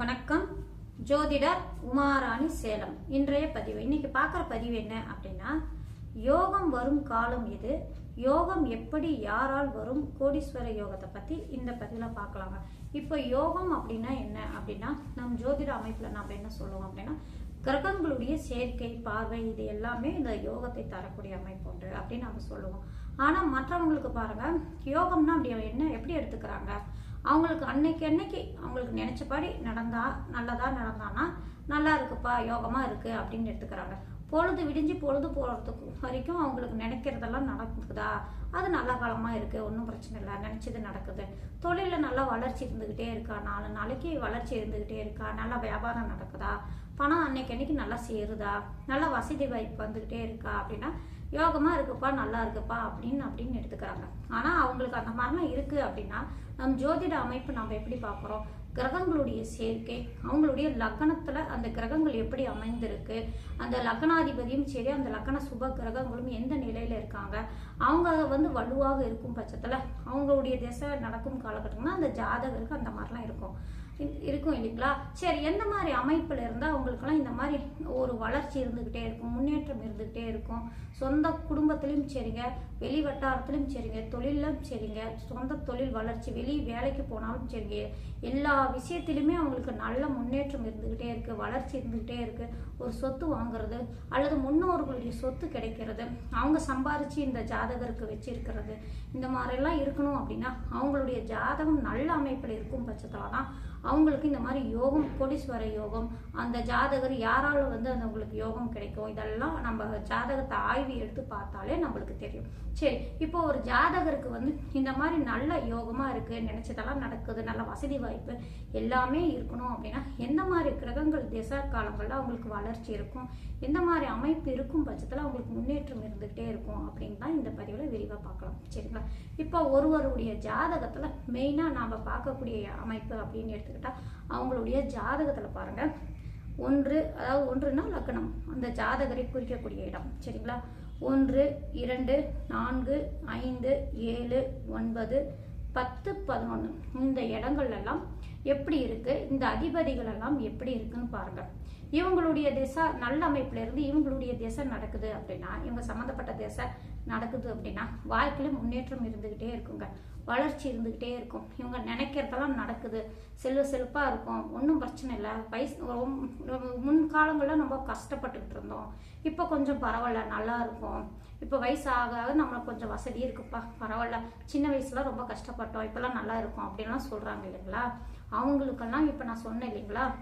வணக்கம். ஜோதிடர் உமாராணி சேலம். இன்றைய பதிவு. இன்னைக்கு பார்க்குற பதிவு என்ன அப்படின்னா யோகம் வரும் காலம் இது யோகம் எப்படி யாரால் வரும்? கோடீஸ்வர யோகத்தை பற்றி இந்த பதிவில் பார்க்கலாங்க. இப்போ யோகம் அப்படின்னா என்ன அப்படின்னா நம் ஜோதிட அமைப்பில் நாம் என்ன சொல்லுவோம் அப்படின்னா கிரகங்களுடைய சேர்க்கை பார்வை இது எல்லாமே இந்த யோகத்தை தரக்கூடிய அமைப்பு உண்டு அப்படின்னு நம்ம சொல்லுவோம். ஆனால் மற்றவங்களுக்கு பாருங்க யோகம்னா அப்படி என்ன? எப்படி எடுத்துக்கிறாங்க? அவங்களுக்கு அன்னைக்கு அன்னைக்கு அவங்களுக்கு நினைச்சபடி நடந்தா நல்லதா நடந்தானா நல்லா இருக்குப்பா யோகமா இருக்கு அப்படின்னு எடுத்துக்கிறாங்க. பொழுது விடிஞ்சு பொழுது போகிறதுக்கு வரைக்கும் அவங்களுக்கு நினைக்கிறதெல்லாம் நடக்குதா? அது நல்ல காலமாக இருக்குது ஒன்றும் பிரச்சனை இல்லை நினச்சது நடக்குது. தொழிலில் நல்லா வளர்ச்சி இருந்துக்கிட்டே இருக்கா? நாலு நாளைக்கு வளர்ச்சி இருந்துக்கிட்டே இருக்கா? நல்லா வியாபாரம் நடக்குதா? பணம் அன்னைக்கு அன்னைக்கு நல்லா சேருதா? நல்ல வசதி வாய்ப்பு வந்துக்கிட்டே இருக்கா அப்படின்னா யோகமா இருக்குப்பா நல்லா இருக்குப்பா அப்படின்னு அப்படின்னு எடுத்துக்கிறாங்க. ஆனா அவங்களுக்கு அந்த மாதிரிலாம் இருக்கு அப்படின்னா நம் ஜோதிட அமைப்பு நம்ம எப்படி பார்க்குறோம்? கிரகங்களுடைய சேர்க்கை அவங்களுடைய லக்னத்துல அந்த கிரகங்கள் எப்படி அமைந்திருக்கு அந்த லக்னாதிபதியும் சரி அந்த லக்ன சுப கிரகங்களும் எந்த நிலையில இருக்காங்க? அவங்க வந்து வலுவாக இருக்கும் பட்சத்துல அவங்களுடைய திசை நடக்கும் காலகட்டம்னா அந்த ஜாதகருக்கு அந்த மாதிரிலாம் இருக்கும். இருக்கும் இல்லைங்களா? சரி எந்த மாதிரி அமைப்பில் இருந்தால் அவங்களுக்கெல்லாம் இந்த மாதிரி ஒரு வளர்ச்சி இருந்துக்கிட்டே இருக்கும் முன்னேற்றம் இருந்துக்கிட்டே இருக்கும்? சொந்த குடும்பத்திலையும் சரிங்க வெளி வட்டாரத்திலையும் சரிங்க தொழிலும் சரிங்க சொந்த தொழில் வளர்ச்சி வெளி வேலைக்கு போனாலும் சரிங்க எல்லா விஷயத்திலுமே அவங்களுக்கு நல்ல முன்னேற்றம் இருந்துக்கிட்டே இருக்குது வளர்ச்சி இருந்துக்கிட்டே இருக்குது ஒரு சொத்து வாங்குறது அல்லது முன்னோர்களுடைய சொத்து கிடைக்கிறது அவங்க சம்பாரித்து இந்த ஜாதகருக்கு வச்சிருக்கிறது இந்த மாதிரிலாம் இருக்கணும் அப்படின்னா அவங்களுடைய ஜாதகம் நல்ல அமைப்பில் இருக்கும் பட்சத்தில் தான் அவங்களுக்கு இந்த மாதிரி யோகம் கோடீஸ்வர யோகம் அந்த ஜாதகர் யாரால வந்து அந்த உங்களுக்கு யோகம் கிடைக்கும் இதெல்லாம் நம்ம ஜாதகத்தை ஆய்வு எடுத்து பார்த்தாலே நம்மளுக்கு தெரியும். சரி இப்போ ஒரு ஜாதகருக்கு வந்து இந்த மாதிரி நல்ல யோகமா இருக்கு நினைச்சதெல்லாம் நடக்குது நல்ல வசதி வாய்ப்பு எல்லாமே இருக்கணும் அப்படின்னா எந்த மாதிரி கிரகங்கள் திசை காலங்களில் அவங்களுக்கு வளர்ச்சி இருக்கும் எந்த மாதிரி அமைப்பு இருக்கும் பட்சத்தில் அவங்களுக்கு முன்னேற்றம் இருந்துகிட்டே இருக்கும் அப்படின்னு தான் இந்த பதிவு. தெளிவாக பார்க்கலாம். சரிங்களா? இப்போ ஒருவருடைய ஜாதகத்துல மெயினா நாம பார்க்கக்கூடிய அமைப்பு அப்படின்னு எடுத்துக்கிட்டா அவங்களுடைய ஜாதகத்துல பாருங்க. ஒன்று அதாவது ஒன்றுனா லக்னம். அந்த ஜாதகரை குறிக்கக்கூடிய இடம். சரிங்களா? ஒன்று இரண்டு நான்கு ஐந்து ஏழு ஒன்பது பத்து பதினொன்று இந்த இடங்கள்லாம் எல்லாம் எப்படி இருக்கு? இந்த அதிபதிகள் எல்லாம் எப்படி இருக்குன்னு பாருங்க. இவங்களுடைய திசை நல்ல அமைப்புல இருந்து இவங்களுடைய திசை நடக்குது அப்படின்னா இவங்க சம்மந்தப்பட்ட திசை நடக்குது அப்படின்னா வாழ்க்கையில முன்னேற்றம் இருந்துகிட்டே இருக்குங்க. வளர்ச்சி இருந்துகிட்டே இருக்கும். இவங்க நினைக்கிறதெல்லாம் நடக்குது. செல்வ செழிப்பா இருக்கும். ஒன்றும் பிரச்சனை இல்லை. வயசு ரொம்ப- முன்காலங்களில் ரொம்ப கஷ்டப்பட்டுக்கிட்டு இருந்தோம். இப்போ கொஞ்சம் பரவாயில்ல நல்லா இருக்கும். இப்போ வயசு ஆக ஆக நம்மளுக்கு கொஞ்சம் வசதி இருக்குப்பா பரவாயில்ல. சின்ன வயசுல ரொம்ப கஷ்டப்பட்டோம். இப்போல்லாம் நல்லா இருக்கும் அப்படின்லாம் சொல்கிறாங்க இல்லைங்களா? அவங்களுக்கெல்லாம் இப்போ நான் சொன்னேன் இல்லைங்களா?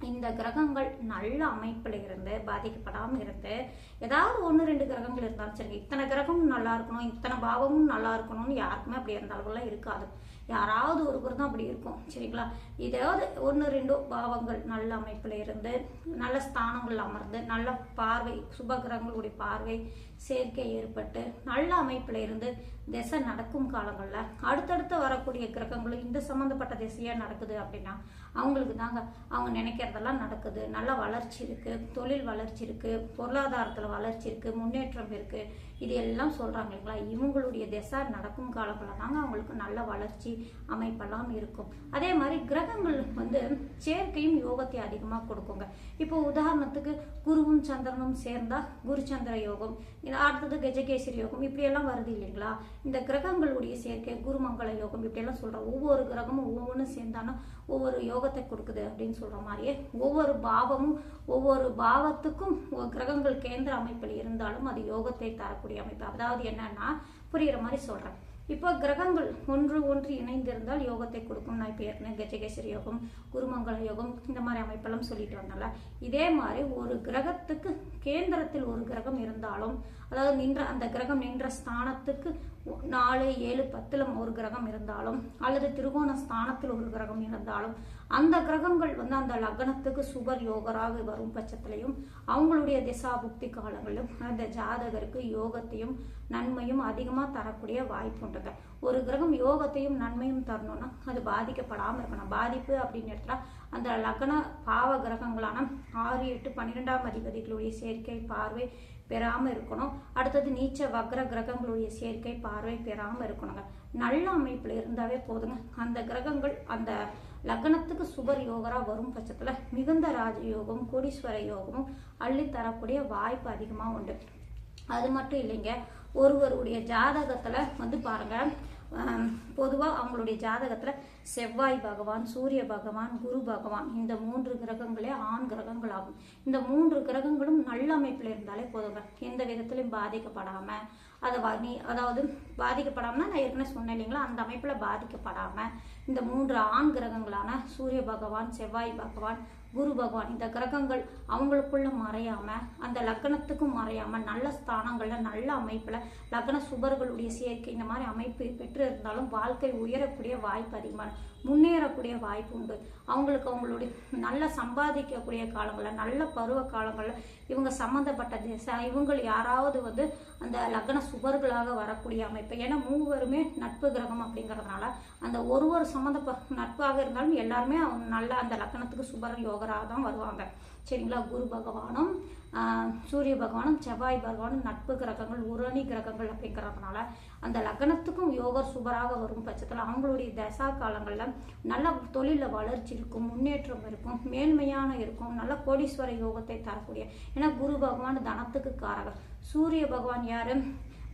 இந்த கிரகங்கள் நல்ல அமைப்பில் இருந்து பாதிக்கப்படாமல் இருந்து ஏதாவது ஒன்று ரெண்டு கிரகங்கள் இருந்தாலும் சரி இத்தனை கிரகமும் நல்லா இருக்கணும் இத்தனை பாவமும் நல்லா இருக்கணும்னு யாருக்குமே அப்படி அந்த அளவுலாம் இருக்காது. யாராவது ஒருவர் தான் அப்படி இருக்கும் சரிங்களா? இதாவது ஒன்று ரெண்டோ பாவங்கள் நல்ல அமைப்பில் இருந்து நல்ல ஸ்தானங்கள் அமர்ந்து நல்ல பார்வை சுப கிரகங்களுடைய பார்வை சேர்க்கை ஏற்பட்டு நல்ல அமைப்பில் இருந்து திசை நடக்கும் காலங்களில் அடுத்தடுத்து வரக்கூடிய கிரகங்களும் இந்த சம்மந்தப்பட்ட திசையாக நடக்குது அப்படின்னா அவங்களுக்கு தாங்க அவங்க நினைக்கிறதெல்லாம் நடக்குது. நல்ல வளர்ச்சி இருக்குது தொழில் வளர்ச்சி இருக்கு பொருளாதாரத்தில் வளர்ச்சி இருக்கு முன்னேற்றம் இருக்குது இது எல்லாம் சொல்கிறாங்க இல்லைங்களா? இவங்களுடைய திசை நடக்கும் காலங்களில் தாங்க அவங்களுக்கு நல்ல வளர்ச்சி அமைப்பெல்லாம் இருக்கும். அதே மாதிரி கிரகங்கள் வந்து சேர்க்கையும் யோகத்தை அதிகமாக கொடுக்குங்க. இப்போ உதாரணத்துக்கு குருவும் சந்திரனும் சேர்ந்தா குருச்சந்திர யோகம் இது அடுத்தது கஜகேசரி யோகம் இப்படியெல்லாம் வருது இல்லைங்களா? இந்த கிரகங்களுடைய சேர்க்கை குருமங்கள யோகம் இப்படியெல்லாம் சொல்கிறோம் ஒவ்வொரு கிரகமும் ஒவ்வொன்றும் சேர்ந்தாலும் ஒவ்வொரு யோகத்தை கொடுக்குது அப்படின்னு சொல்கிற மாதிரியே ஒவ்வொரு பாவமும் ஒவ்வொரு பாவத்துக்கும் கிரகங்கள் கேந்திர அமைப்பில் இருந்தாலும் அது யோகத்தை தரக்கூடிய அமைப்பு. அதாவது என்னன்னா புரிகிற மாதிரி சொல்கிறேன் இப்போ கிரகங்கள் ஒன்று ஒன்று இணைந்திருந்தால் யோகத்தை கொடுக்கும். நான் இப்போ ஏற்கனவே கஜகேசரி யோகம் குருமங்கள யோகம் இந்த மாதிரி அமைப்பெல்லாம் சொல்லிட்டு வந்தேன்ல. இதே மாதிரி ஒரு கிரகத்துக்கு கேந்திரத்தில் ஒரு கிரகம் இருந்தாலும் அதாவது நின்ற அந்த கிரகம் நின்ற ஸ்தானத்துக்கு நாலு ஏழு பத்தில் ஒரு கிரகம் இருந்தாலும் அல்லது திருகோண ஸ்தானத்தில் ஒரு கிரகம் இருந்தாலும் அந்த கிரகங்கள் வந்து அந்த லக்னத்துக்கு சுபர் யோகராக வரும் பட்சத்திலையும் அவங்களுடைய திசா புக்தி காலங்களிலும் அந்த ஜாதகருக்கு யோகத்தையும் நன்மையும் அதிகமாக தரக்கூடிய வாய்ப்பு உண்டுங்க. ஒரு கிரகம் யோகத்தையும் நன்மையும் தரணும்னா அது பாதிக்கப்படாமல் இருக்கணும். பாதிப்பு அப்படின்னு எடுத்தா அந்த லக்ன பாவ கிரகங்களான ஆறு எட்டு பன்னிரெண்டாம் அதிபதிகளுடைய சேர்க்கை பார்வை பெறாமல் இருக்கணும். அடுத்தது நீச்ச வக்ர கிரகங்களுடைய சேர்க்கை பார்வை பெறாமல் இருக்கணுங்க. நல்ல அமைப்பில் இருந்தாவே போதுங்க. அந்த கிரகங்கள் அந்த லக்னத்துக்கு சுபர் யோகரா வரும் பட்சத்தில் மிகுந்த ராஜயோகம் கோடீஸ்வர யோகமும் அள்ளி தரக்கூடிய வாய்ப்பு அதிகமாக உண்டு. அது மட்டும் இல்லைங்க ஒருவருடைய ஜாதகத்தில் வந்து பாருங்கள் பொதுவாக அவங்களுடைய ஜாதகத்தில் செவ்வாய் பகவான் சூரிய பகவான் குரு பகவான் இந்த மூன்று கிரகங்களே ஆண் கிரகங்கள் ஆகும் இந்த மூன்று கிரகங்களும் நல்ல அமைப்பில் இருந்தாலே போதுங்க. எந்த விதத்திலையும் பாதிக்கப்படாமல் அதை நீ அதாவது பாதிக்கப்படாமல் நான் ஏற்கனவே சொன்னேன் இல்லைங்களா? அந்த அமைப்பில் பாதிக்கப்படாமல் இந்த மூன்று ஆண் கிரகங்களான சூரிய பகவான் செவ்வாய் பகவான் குரு பகவான் இந்த கிரகங்கள் அவங்களுக்குள்ள மறையாம அந்த லக்னத்துக்கும் மறையாம நல்ல ஸ்தானங்கள்ல நல்ல அமைப்புல லக்ன சுபர்களுடைய சேர்க்கை இந்த மாதிரி அமைப்பு பெற்று இருந்தாலும் வாழ்க்கை உயரக்கூடிய வாய்ப்பு அதிகமான முன்னேறக்கூடிய வாய்ப்பு உண்டு. அவங்களுக்கு அவங்களுடைய நல்ல சம்பாதிக்கக்கூடிய காலங்களில் நல்ல பருவ காலங்களில் இவங்க சம்மந்தப்பட்ட திசை இவங்கள் யாராவது வந்து அந்த லக்ன சுபர்களாக வரக்கூடிய அமைப்பு. ஏன்னா மூவருமே நட்பு கிரகம் அப்படிங்கிறதுனால அந்த ஒரு ஒரு சம்மந்த நட்பாக இருந்தாலும் எல்லாருமே அவங்க நல்ல அந்த லக்னத்துக்கு சுபர் யோகராக தான் வருவாங்க. சரிங்களா? குரு பகவானும் சூரிய பகவானும் செவ்வாய் பகவானும் நட்பு கிரகங்கள் உரணி கிரகங்கள் அப்படிங்கிறதுனால அந்த லக்னத்துக்கும் யோகர் சுபராக வரும் பட்சத்தில் அவங்களுடைய தசா காலங்களில் நல்ல தொழிலில் வளர்ச்சி இருக்கும் முன்னேற்றம் இருக்கும் மேன்மையான இருக்கும் நல்ல கோடீஸ்வர யோகத்தை தரக்கூடிய. ஏன்னா குரு பகவான் தனத்துக்கு காரகர். சூரிய பகவான் யார்?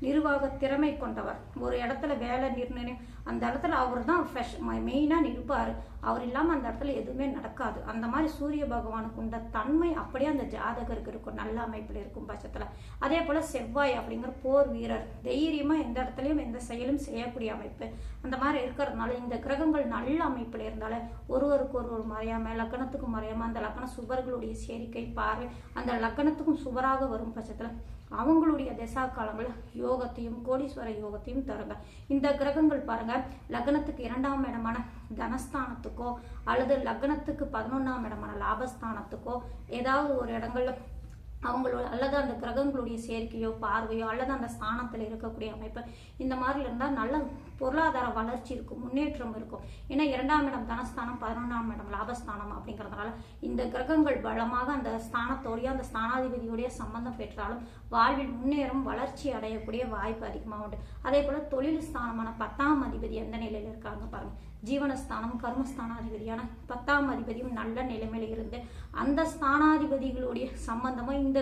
நிர்வாக திறமை கொண்டவர். ஒரு இடத்துல வேலை நிர்ணயம் அந்த இடத்துல அவர் தான் ஃப்ரெஷ் மெயினாக நிற்பார் அவர் இல்லாமல் அந்த இடத்துல எதுவுமே நடக்காது. அந்த மாதிரி சூரிய பகவானுக்கு உண்ட தன்மை அப்படியே அந்த ஜாதகருக்கு இருக்கும். நல்ல அமைப்பில் இருக்கும் பட்சத்தில். அதே போல் செவ்வாய் அப்படிங்கிற போர் வீரர். தைரியமாக எந்த இடத்துலையும் எந்த செயலும் செய்யக்கூடிய அமைப்பு. அந்த மாதிரி இருக்கிறதுனால இந்த கிரகங்கள் நல்ல அமைப்பில் இருந்தாலே ஒருவருக்கு ஒருவர் மறையாமல் லக்கணத்துக்கும் மறையாமல் அந்த லக்கண சுபர்களுடைய சேர்க்கை பார்வை அந்த லக்கணத்துக்கும் சுபராக வரும் பட்சத்தில் அவங்களுடைய திசா காலங்கள் யோகத்தையும் கோடீஸ்வர யோகத்தையும் தருங்க. இந்த கிரகங்கள் பாருங்க லக்னத்துக்கு இரண்டாம் இடமான தனஸ்தானத்துக்கோ அல்லது லக்னத்துக்கு பதினொன்றாம் இடமான லாபஸ்தானத்துக்கோ ஏதாவது ஒரு இடங்கள்ல அவங்களோட அல்லது அந்த கிரகங்களுடைய சேர்க்கையோ பார்வையோ அல்லது அந்த ஸ்தானத்தில் இருக்கக்கூடிய அமைப்பு இந்த மாதிரி இருந்தால் நல்ல பொருளாதார வளர்ச்சி இருக்கும் முன்னேற்றம் இருக்கும். ஏன்னா இரண்டாம் இடம் தனஸ்தானம் பதினொன்றாம் இடம் லாபஸ்தானம் அப்படிங்கிறதுனால இந்த கிரகங்கள் பலமாக அந்த ஸ்தானத்தோடைய அந்த ஸ்தானாதிபதியோடைய சம்பந்தம் பெற்றாலும் வாழ்வில் முன்னேறும் வளர்ச்சி அடையக்கூடிய வாய்ப்பு அதிகமாக உண்டு. அதே போல தொழில் ஸ்தானமான பத்தாம் அதிபதி எந்த நிலையில் இருக்காங்க பாருங்கள் ஜீவனஸ்தானம் கர்மஸ்தானாதிபதியான பத்தாம் அதிபதியும் நல்ல நிலைமையில இருந்து அந்த ஸ்தானாதிபதிகளுடைய சம்பந்தமா இந்த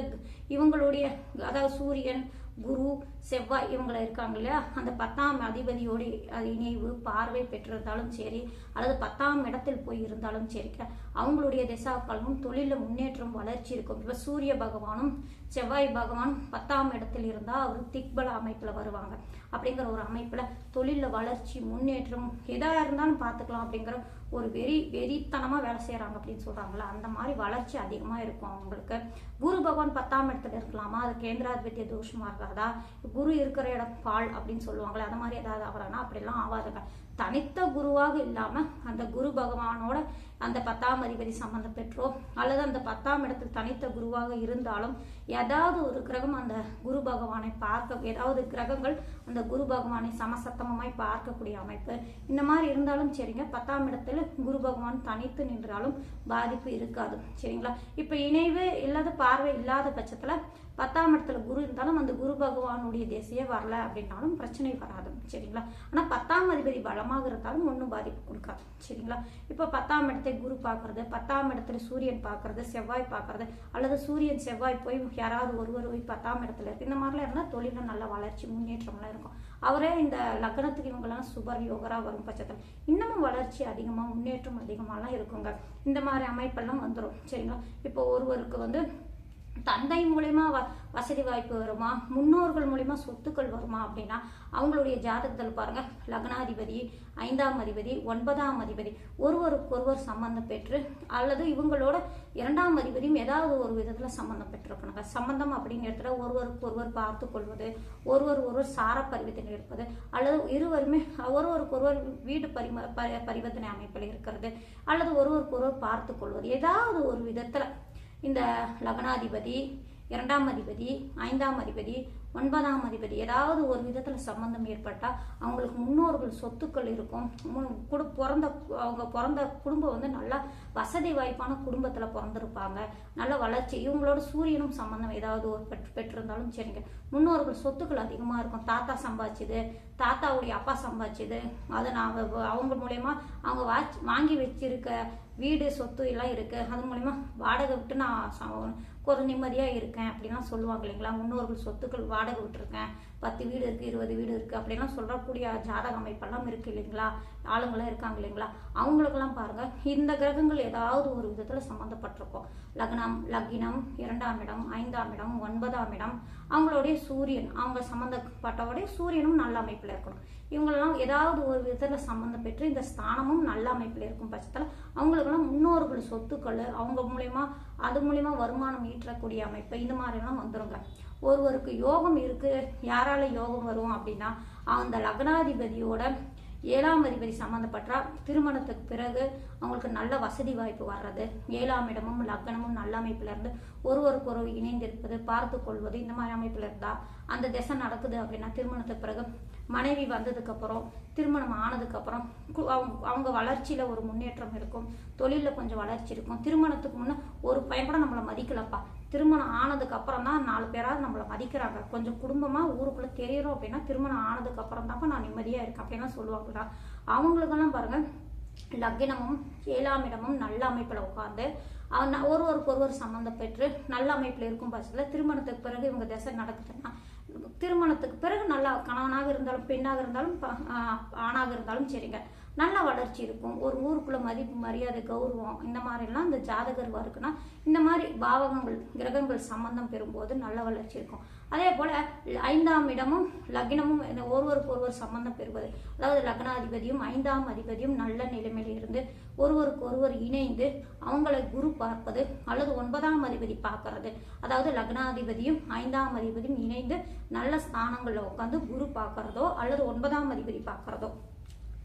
இவங்களுடைய அதாவது சூரியன் குரு செவ்வாய் இவங்களை இருக்காங்க இல்லையா? அந்த பத்தாம் அதிபதியோடு அது இணைவு பார்வை பெற்றிருந்தாலும் சரி அல்லது பத்தாம் இடத்தில் போய் இருந்தாலும் சரிக்க அவங்களுடைய திசாக்காலமும் தொழிலில் முன்னேற்றம் வளர்ச்சி இருக்கும். இப்போ சூரிய பகவானும் செவ்வாய் பகவானும் பத்தாம் இடத்தில் இருந்தால் அவர் திக்பல அமைப்பில் வருவாங்க. அப்படிங்கிற ஒரு அமைப்பில் தொழிலில் வளர்ச்சி முன்னேற்றம் எதாக இருந்தாலும் பார்த்துக்கலாம் அப்படிங்கிற ஒரு வெறி வெறித்தனமாக வேலை செய்கிறாங்க அப்படின்னு சொல்கிறாங்களா அந்த மாதிரி வளர்ச்சி அதிகமாக இருக்கும் அவங்களுக்கு. குரு பகவான் பத்தாம் இடத்துல இருக்கலாமா? அது கேந்திராதிபத்திய தோஷமாக இருக்காதா? குரு இருக்கிற இடம் பால் அப்படின்னு சொல்லுவாங்களே அந்த மாதிரி ஏதாவது ஆகிறானா? அப்படிலாம் ஆகாதுங்க. தனித்த குருவாக இல்லாம அந்த குரு பகவானோட அந்த பத்தாம் அதிபதி சம்பந்தம் பெற்றோ அல்லது அந்த பத்தாம் இடத்தில் தனித்த குருவாக இருந்தாலும் ஏதாவது ஒரு கிரகம் அந்த குரு பகவானை பார்க்க ஏதாவது கிரகங்கள் அந்த குரு பகவானை சமசத்தமமாய் பார்க்கக்கூடிய அமைப்பு. இந்த மாதிரி இருந்தாலும் சரிங்க. பத்தாம் இடத்துல குரு பகவான் தனித்து நின்றாலும் பாதிப்பு இருக்காது. சரிங்களா? இப்ப இணைவு இல்லாத பார்வை இல்லாத பட்சத்துல பத்தாம் இடத்துல குரு இருந்தாலும் அந்த குரு பகவானுடைய திசையே வரல அப்படின்னாலும் பிரச்சனை வராது. சரிங்களா? ஆனால் பத்தாம் அதிபதி பலமாக இருந்தாலும் ஒன்றும் பாதிப்பு கொடுக்காது. சரிங்களா? இப்போ பத்தாம் இடத்தை குரு பார்க்கறது பத்தாம் இடத்துல சூரியன் பார்க்கறது செவ்வாய் பார்க்கறது அல்லது சூரியன் செவ்வாய் போய் யாராவது ஒருவர் போய் பத்தாம் இடத்துல இருக்கு. இந்த மாதிரிலாம் இருந்தால் தொழிலில் நல்ல வளர்ச்சி முன்னேற்றம்லாம் இருக்கும். அவரே இந்த லக்னத்துக்கு இவங்கெல்லாம் சுபர் யோகரா வரும் பட்சத்தில் இன்னமும் வளர்ச்சி அதிகமாக முன்னேற்றம் அதிகமாகலாம் இருக்குங்க. இந்த மாதிரி அமைப்பெல்லாம் வந்துடும் சரிங்களா? இப்போ ஒருவருக்கு வந்து தந்தை மூலயமா வ வசதி வாய்ப்பு வருமா? முன்னோர்கள் மூலிமா சொத்துக்கள் வருமா அப்படின்னா அவங்களுடைய ஜாதகத்தில் பாருங்கள் லக்னாதிபதி ஐந்தாம் அதிபதி ஒன்பதாம் அதிபதி ஒருவருக்கொருவர் சம்பந்தம் பெற்று அல்லது இவங்களோட இரண்டாம் அதிபதியும் ஏதாவது ஒரு விதத்தில் சம்பந்தம் பெற்றிருக்கணுங்க. சம்பந்தம் அப்படின்னு இடத்துல ஒருவருக்கு ஒருவர் பார்த்து கொள்வது ஒருவர் ஒருவர் சார பரிவர்த்தனை இருப்பது அல்லது இருவருமே ஒருவருக்கு ஒருவர் வீடு பரிம பரிவர்த்தனை அமைப்பில் இருக்கிறது அல்லது ஒருவருக்கு ஒருவர் பார்த்து கொள்வது ஏதாவது ஒரு விதத்தில் இந்த லக்னாதிபதி இரண்டாம் அதிபதி ஐந்தாம் அதிபதி ஒன்பதாம் அதிபதி ஏதாவது ஒரு விதத்தில் சம்பந்தம் ஏற்பட்டால் அவங்களுக்கு முன்னோர்கள் சொத்துக்கள் இருக்கும். குடு பிறந்த அவங்க பிறந்த குடும்பம் வந்து நல்லா வசதி வாய்ப்பான குடும்பத்தில் பிறந்திருப்பாங்க. நல்ல வளர்ச்சி இவங்களோட சூரியனும் சம்பந்தம் ஏதாவது ஒரு பெற்று பெற்றிருந்தாலும் சரிங்க. முன்னோர்கள் சொத்துக்கள் அதிகமாக இருக்கும். தாத்தா சம்பாதிச்சது தாத்தாவுடைய அப்பா சம்பாதிச்சது அதை நான் அவங்க மூலயமா அவங்க வாச் வாங்கி வச்சிருக்க வீடு சொத்து எல்லாம் இருக்குது அது மூலயமா வாடகை விட்டு நான் ச- ஒரு நிம்மதியாக இருக்கேன் அப்படிலாம் சொல்லுவாங்க இல்லைங்களா? முன்னோர்கள் சொத்துக்கள் வாடகை விட்டுருக்கேன். பத்து வீடு இருக்குது இருபது வீடு இருக்குது அப்படிலாம் சொல்லக்கூடிய ஜாதக அமைப்பெல்லாம் இருக்கு இல்லைங்களா? ஆளுங்களாம் இருக்காங்க இல்லைங்களா? அவங்களுக்கெல்லாம் பாருங்கள் இந்த கிரகங்கள் ஏதாவது ஒரு விதத்தில் சம்மந்தப்பட்டிருக்கும் லக்னம் லக்னம் இரண்டாம் இடம் ஐந்தாம் இடம் ஒன்பதாம் இடம். அவங்களுடைய சூரியன் அவங்க சம்மந்தப்பட்டவுடைய சூரியனும் நல்ல அமைப்பில் இருக்கணும். இவங்களெல்லாம் ஏதாவது ஒரு விதத்தில் சம்மந்தம் பெற்று இந்த ஸ்தானமும் நல்ல அமைப்பில் இருக்கும் பட்சத்தில் அவங்களுக்கெல்லாம் முன்னோர்கள் சொத்துக்கள் அவங்க மூலயமா அது மூலயமா வருமானம் ஈற்றக்கூடிய அமைப்பு இந்த மாதிரிலாம் வந்துருங்க. ஒருவருக்கு யோகம் இருக்கு யாரால யோகம் வரும் அப்படின்னா அந்த லக்னாதிபதியோட ஏழாம் அதிபதி சம்மந்தப்பட்டா திருமணத்துக்கு பிறகு அவங்களுக்கு நல்ல வசதி வாய்ப்பு வர்றது ஏழாம் இடமும் லக்னமும் நல்ல அமைப்புல இருந்து ஒருவருக்கு ஒரு இணைந்திருப்பது பார்த்து கொள்வது இந்த மாதிரி அமைப்புல இருந்தா அந்த திசை நடக்குது அப்படின்னா திருமணத்துக்கு பிறகு மனைவி வந்ததுக்கு அப்புறம் திருமணம் ஆனதுக்கு அப்புறம் கு- அவங்க அவங்க வளர்ச்சியில ஒரு முன்னேற்றம் இருக்கும் தொழிலில் கொஞ்சம் வளர்ச்சி இருக்கும். திருமணத்துக்கு முன்னே ஒரு பையன் கூட நம்மளை மதிக்கலப்பா. திருமணம் ஆனதுக்கு அப்புறம் தான் நாலு பேராவது நம்மளை மதிக்கிறாங்க. கொஞ்சம் குடும்பமா ஊருக்குள்ள தெரியறோம் அப்படின்னா திருமணம் ஆனதுக்கு அப்புறம் தான்ப்பா நான் நிம்மதியா இருக்கேன் அப்படின்னா சொல்லுவாங்களா அவங்களுக்கெல்லாம் பாருங்க லக்னமும் ஏழாம் இடமும் நல்ல அமைப்புல உட்காந்து அவன் ஒருவருக்கு ஒருவர் சம்மந்தம் பெற்று நல்ல அமைப்புல இருக்கும் பட்சத்துல திருமணத்துக்கு பிறகு இவங்க திசை நடக்குதுன்னா திருமணத்துக்கு பிறகு நல்லா கணவனாக இருந்தாலும் பெண்ணாக இருந்தாலும் ப- ஆணாக இருந்தாலும் சரிங்க. நல்ல வளர்ச்சி இருக்கும். ஒரு ஊருக்குள்ள மதிப்பு மரியாதை கௌரவம் இந்த மாதிரிலாம் இந்த ஜாதகர் இருக்குன்னா இந்த மாதிரி பாவகங்கள் கிரகங்கள் சம்பந்தம் பெறும்போது நல்ல வளர்ச்சி இருக்கும். அதே போல ஐந்தாம் இடமும் லக்னமும் ஒருவருக்கு ஒருவர் சம்பந்தம் பெறுவது. அதாவது லக்னாதிபதியும் ஐந்தாம் அதிபதியும் நல்ல நிலைமையில் இருந்து ஒருவருக்கு ஒருவர் இணைந்து அவங்களை குரு பார்ப்பது அல்லது ஒன்பதாம் அதிபதி பார்க்கறது. அதாவது லக்னாதிபதியும் ஐந்தாம் அதிபதியும் இணைந்து நல்ல ஸ்தானங்களில் உட்காந்து குரு பார்க்கறதோ அல்லது ஒன்பதாம் அதிபதி பார்க்கறதோ.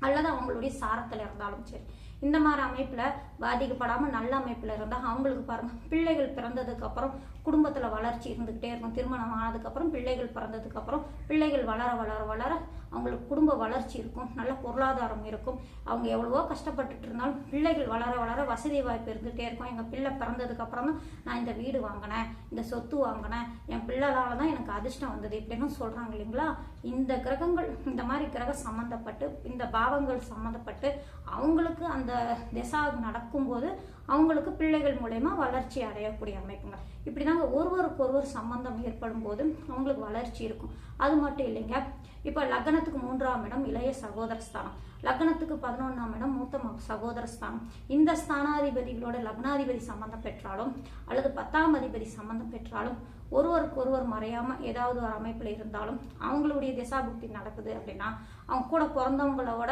அல்லது அவங்களுடைய சாரத்தில் இருந்தாலும் சரி. இந்த மாதிரி அமைப்பில் பாதிக்கப்படாமல் நல்ல அமைப்பில் இருந்தால் அவங்களுக்கு பாருங்கள் பிள்ளைகள் பிறந்ததுக்கப்புறம் குடும்பத்தில் வளர்ச்சி இருந்துக்கிட்டே இருக்கும். திருமணம் ஆனதுக்கப்புறம் பிள்ளைகள் பிறந்ததுக்கப்புறம் பிள்ளைகள் வளர வளர வளர அவங்களுக்கு குடும்ப வளர்ச்சி இருக்கும். நல்ல பொருளாதாரம் இருக்கும். அவங்க எவ்வளவோ கஷ்டப்பட்டுட்டு இருந்தாலும் பிள்ளைகள் வளர வளர வசதி வாய்ப்பு இருந்துகிட்டே இருக்கும். எங்கள் பிள்ளை பிறந்ததுக்கப்புறம் தான் நான் இந்த வீடு வாங்கினேன் இந்த சொத்து வாங்கினேன். என் பிள்ளைனால தான் எனக்கு அதிர்ஷ்டம் வந்தது. இப்படின்னு சொல்கிறாங்க இல்லைங்களா? இந்த கிரகங்கள் இந்த மாதிரி கிரகம் சம்மந்தப்பட்டு இந்த பாவங்கள் சம்மந்தப்பட்டு அவங்களுக்கு அந்த திசா நடக்கும்போது அவங்களுக்கு பிள்ளைகள் மூலயமா வளர்ச்சி அடையக்கூடிய அமைப்புங்க. இப்படிதாங்க ஒருவருக்கு ஒருவர் சம்பந்தம் ஏற்படும் போது அவங்களுக்கு வளர்ச்சி இருக்கும். அது மட்டும் இல்லைங்க. இப்ப லக்னத்துக்கு மூன்றாம் இடம் இளைய சகோதர ஸ்தானம். லக்னத்துக்கு பதினொன்றாம் இடம் மூத்த சகோதர ஸ்தானம். இந்த ஸ்தானாதிபதிகளோட லக்னாதிபதி சம்பந்தம் பெற்றாலும் அல்லது பத்தாம் அதிபதி சம்பந்தம் பெற்றாலும் ஒருவருக்கு ஒருவர் மறையாம ஏதாவது ஒரு அமைப்புல இருந்தாலும் அவங்களுடைய திசாபுக்தி நடக்குது அப்படின்னா அவங்க கூட பிறந்தவங்களோட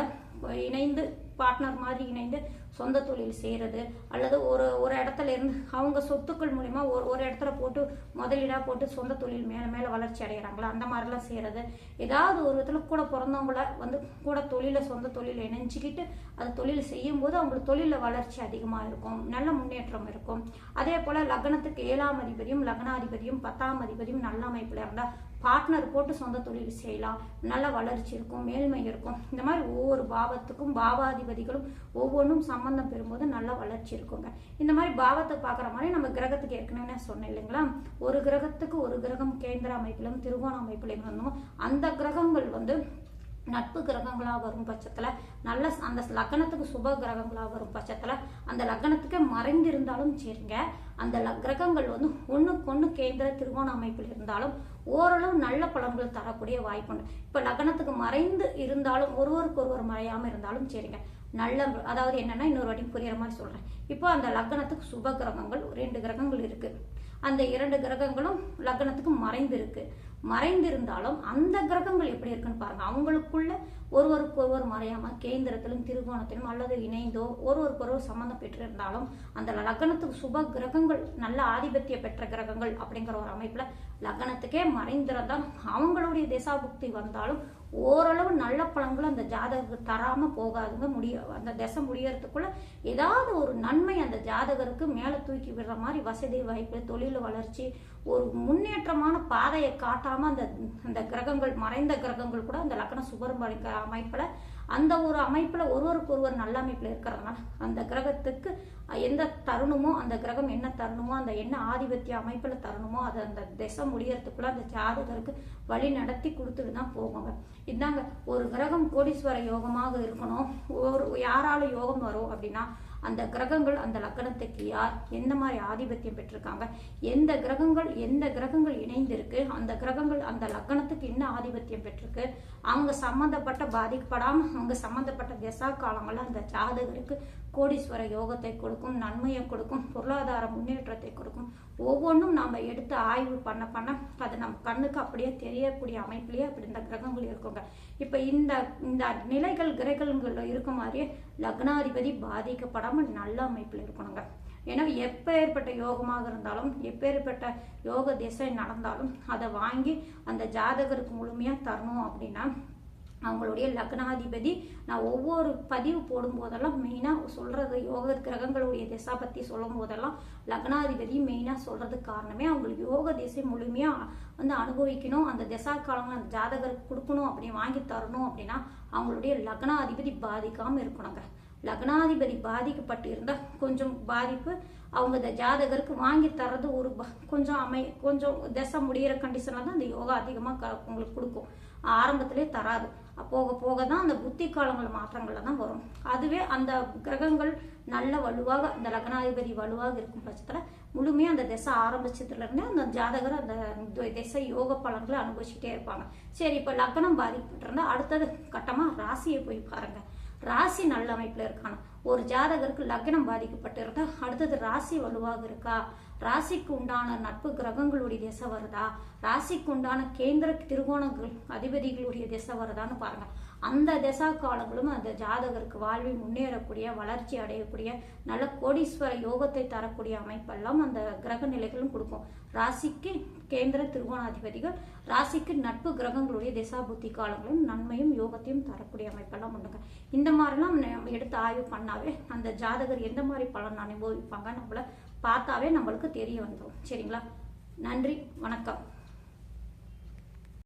இணைந்து பார்ட்னர் மாதிரி இணைந்து சொந்த தொழில் செய்யறது அல்லது ஒரு ஒரு இடத்துல இருந்து அவங்க சொத்துக்கள் மூலிமா ஒரு ஒரு இடத்துல போட்டு முதலீடாக போட்டு சொந்த தொழில் மேலே மேலே வளர்ச்சி அடைகிறாங்களா அந்த மாதிரிலாம் செய்யறது ஏதாவது ஒரு விதத்தில் கூட பிறந்தவங்கள வந்து கூட தொழிலை சொந்த தொழில் இணைஞ்சிக்கிட்டு அது தொழில் செய்யும் போது அவங்களுக்கு தொழிலில் வளர்ச்சி அதிகமாக இருக்கும் நல்ல முன்னேற்றம் இருக்கும். அதே போல் லக்னத்துக்கு ஏழாம் அதிபதியும் லக்னாதிபதியும் பத்தாம் அதிபதியும் நல்ல அமைப்பில் இருந்தால் பார்ட்னர் போட்டு சொந்த தொழில் செய்யலாம். நல்ல வளர்ச்சி இருக்கும் மேல்மை இருக்கும். இந்த மாதிரி ஒவ்வொரு பாவத்துக்கும் பாவாதிபதிகளும் ஒவ்வொன்றும் சம்பந்தம் பெறும்போது நல்ல வளர்ச்சி இருக்குங்க. இந்த மாதிரி பாவத்தை பார்க்குற மாதிரி நம்ம கிரகத்துக்கு ஏற்கனவே சொன்னேன் இல்லைங்களா? ஒரு கிரகத்துக்கு ஒரு கிரகம் கேந்திர அமைப்பிலும் திருவோண அமைப்பிலும் இருந்தோம் அந்த கிரகங்கள் வந்து நட்பு கிரகங்களாக வரும் பட்சத்தில் நல்ல அந்த லக்னத்துக்கு சுப கிரகங்களாக வரும் பட்சத்தில் அந்த லக்னத்துக்கு மறைந்திருந்தாலும் சரிங்க. அந்த கிரகங்கள் வந்து ஒன்றுக்கு ஒன்று கேந்திர திருவோண அமைப்பில் இருந்தாலும் ஓரளவு நல்ல பலன்கள் தரக்கூடிய வாய்ப்புண்டு. இப்போ லக்னத்துக்கு மறைந்து இருந்தாலும் ஒருவருக்கு ஒருவர் மறையாமல் இருந்தாலும் சரிங்க. நல்ல அதாவது என்னன்னா இன்னொரு வாட்டி புரியுற மாதிரி சொல்கிறேன் இப்போ அந்த லக்னத்துக்கு சுப கிரகங்கள் ரெண்டு கிரகங்கள் இருக்குது அந்த இரண்டு கிரகங்களும் லக்னத்துக்கு மறைந்து இருக்குது மறைந்திருந்தாலும் அந்த கிரகங்கள் எப்படி இருக்குன்னு பாருங்க. அவங்களுக்குள்ள ஒருவருக்கு ஒருவர் மறையாம கேந்திரத்திலும் திருகோணத்திலும் அல்லது இணைந்தோ ஒருவருக்கு ஒருவர் சம்பந்தம் பெற்றிருந்தாலும் அந்த லக்னத்துக்கு சுப கிரகங்கள் நல்ல ஆதிபத்திய பெற்ற கிரகங்கள் அப்படிங்கிற ஒரு அமைப்புல லக்னத்துக்கே மறைந்திருந்தால் அவங்களுடைய திசாபுக்தி வந்தாலும் ஓரளவு நல்ல பழங்களும் அந்த ஜாதகருக்கு தராம போகாதுங்க முடிய அந்த திசை முடியறதுக்குள்ள ஏதாவது ஒரு நன்மை அந்த ஜாதகருக்கு மேலே தூக்கி விடுற மாதிரி வசதி வாய்ப்பு தொழில் வளர்ச்சி ஒரு முன்னேற்றமான பாதையை காட்டாம அந்த அந்த கிரகங்கள் மறைந்த கிரகங்கள் கூட அந்த லக்ன சுபரம் அமைப்புல அந்த ஒரு அமைப்புல ஒருவருக்கு ஒருவர் நல்ல அமைப்புல இருக்கிறதுனால அந்த கிரகத்துக்கு எந்த தருணமோ அந்த கிரகம் என்ன தருணமோ அந்த என்ன ஆதிபத்திய அமைப்புல தருணமோ அது அந்த திசை முடியறதுக்குள்ள அந்த ஜாதகருக்கு வழி நடத்தி கொடுத்துட்டு தான் போவாங்க. இதாங்க ஒரு கிரகம் கோடீஸ்வர யோகமாக இருக்கணும். ஒரு யாரால யோகம் வரும் அப்படின்னா அந்த கிரகங்கள் அந்த லக்கணத்துக்கு யார் எந்த மாதிரி ஆதிபத்தியம் பெற்றிருக்காங்க எந்த கிரகங்கள் எந்த கிரகங்கள் இணைந்திருக்கு அந்த கிரகங்கள் அந்த லக்கணத்துக்கு என்ன ஆதிபத்தியம் பெற்றிருக்கு அவங்க சம்மந்தப்பட்ட பாதிக்கப்படாமல் அவங்க சம்மந்தப்பட்ட திசா காலங்களில் அந்த ஜாதகருக்கு கோடீஸ்வர யோகத்தை கொடுக்கும் நன்மையை கொடுக்கும் பொருளாதார முன்னேற்றத்தை கொடுக்கும். ஒவ்வொன்றும் நாம் எடுத்து ஆய்வு பண்ண பண்ண அது நம்ம கண்ணுக்கு அப்படியே தெரியக்கூடிய அமைப்பிலேயே அப்படி இந்த கிரகங்கள் இருக்குங்க. இப்போ இந்த இந்த நிலைகள் கிரகங்கள் இருக்க மாதிரியே லக்னாதிபதி பாதிக்கப்படாமல் நல்ல அமைப்பில் இருக்கணுங்க. ஏன்னா எப்பேற்பட்ட யோகமாக இருந்தாலும் எப்பேற்பட்ட யோக திசை நடந்தாலும் அதை வாங்கி அந்த ஜாதகருக்கு முழுமையாக தரணும் அப்படின்னா அவங்களுடைய லக்னாதிபதி. நான் ஒவ்வொரு பதிவு போடும்போதெல்லாம் மெயினாக சொல்கிறது யோக கிரகங்களுடைய திசா பற்றி சொல்லும் போதெல்லாம் லக்னாதிபதி மெயினாக சொல்கிறதுக்கு காரணமே அவங்களுக்கு யோக திசை முழுமையாக வந்து அனுபவிக்கணும். அந்த திசா காலங்கள் அந்த ஜாதகருக்கு கொடுக்கணும் அப்படி வாங்கி தரணும் அப்படின்னா அவங்களுடைய லக்னாதிபதி பாதிக்காமல் இருக்கணுங்க. லக்னாதிபதி பாதிக்கப்பட்டு இருந்தால் கொஞ்சம் பாதிப்பு அவங்க இந்த ஜாதகருக்கு வாங்கி தர்றது ஒரு ப- கொஞ்சம் அமை கொஞ்சம் திசை முடியிற கண்டிஷனில் தான் அந்த யோகா அதிகமாக உங்களுக்கு கொடுக்கும். ஆரம்பத்திலே தராது. போக போக தான் அந்த புத்தி காலங்கள் மாற்றங்கள்ல தான் வரும். அதுவே அந்த கிரகங்கள் நல்ல வலுவாக அந்த லக்னாதிபதி வலுவாக இருக்கும் பட்சத்தில் முழுமையாக அந்த திசை ஆரம்பிச்சதுல இருந்தே அந்த ஜாதகர் அந்த திசை யோக பலன்களை அனுபவிச்சுட்டே இருப்பாங்க. சரி இப்போ லக்னம் பாதிக்கப்பட்டிருந்தா அடுத்தது கட்டமாக ராசியை போய் பாருங்க. ராசி நல்ல அமைப்பில் இருக்கான? ஒரு ஜாதகருக்கு லக்னம் பாதிக்கப்பட்டிருந்தா அடுத்தது ராசி வலுவாக இருக்கா? ராசிக்கு உண்டான நட்பு கிரகங்களுடைய திசை வருதா? ராசிக்கு உண்டான கேந்திர திருகோணங்கள் அதிபதிகளுடைய திசை வருதான்னு பாருங்க. அந்த திசா காலங்களும் அந்த ஜாதகருக்கு வாழ்வில் முன்னேறக்கூடிய வளர்ச்சி அடையக்கூடிய நல்ல கோடீஸ்வர யோகத்தை தரக்கூடிய அமைப்பெல்லாம் அந்த கிரக நிலைகளும் கொடுக்கும். ராசிக்கு கேந்திர திருகோணாதிபதிகள் ராசிக்கு நட்பு கிரகங்களுடைய திசா புத்தி காலங்களும் நன்மையும் யோகத்தையும் தரக்கூடிய அமைப்பெல்லாம் உண்டுங்க. இந்த மாதிரிலாம் நம்ம எடுத்து ஆய்வு பண்ணாவே அந்த ஜாதகர் எந்த மாதிரி பலன் அனுபவிப்பாங்க நம்மள பார்த்தாவே நம்மளுக்கு தெரிய வந்துடும் சரிங்களா? நன்றி வணக்கம்.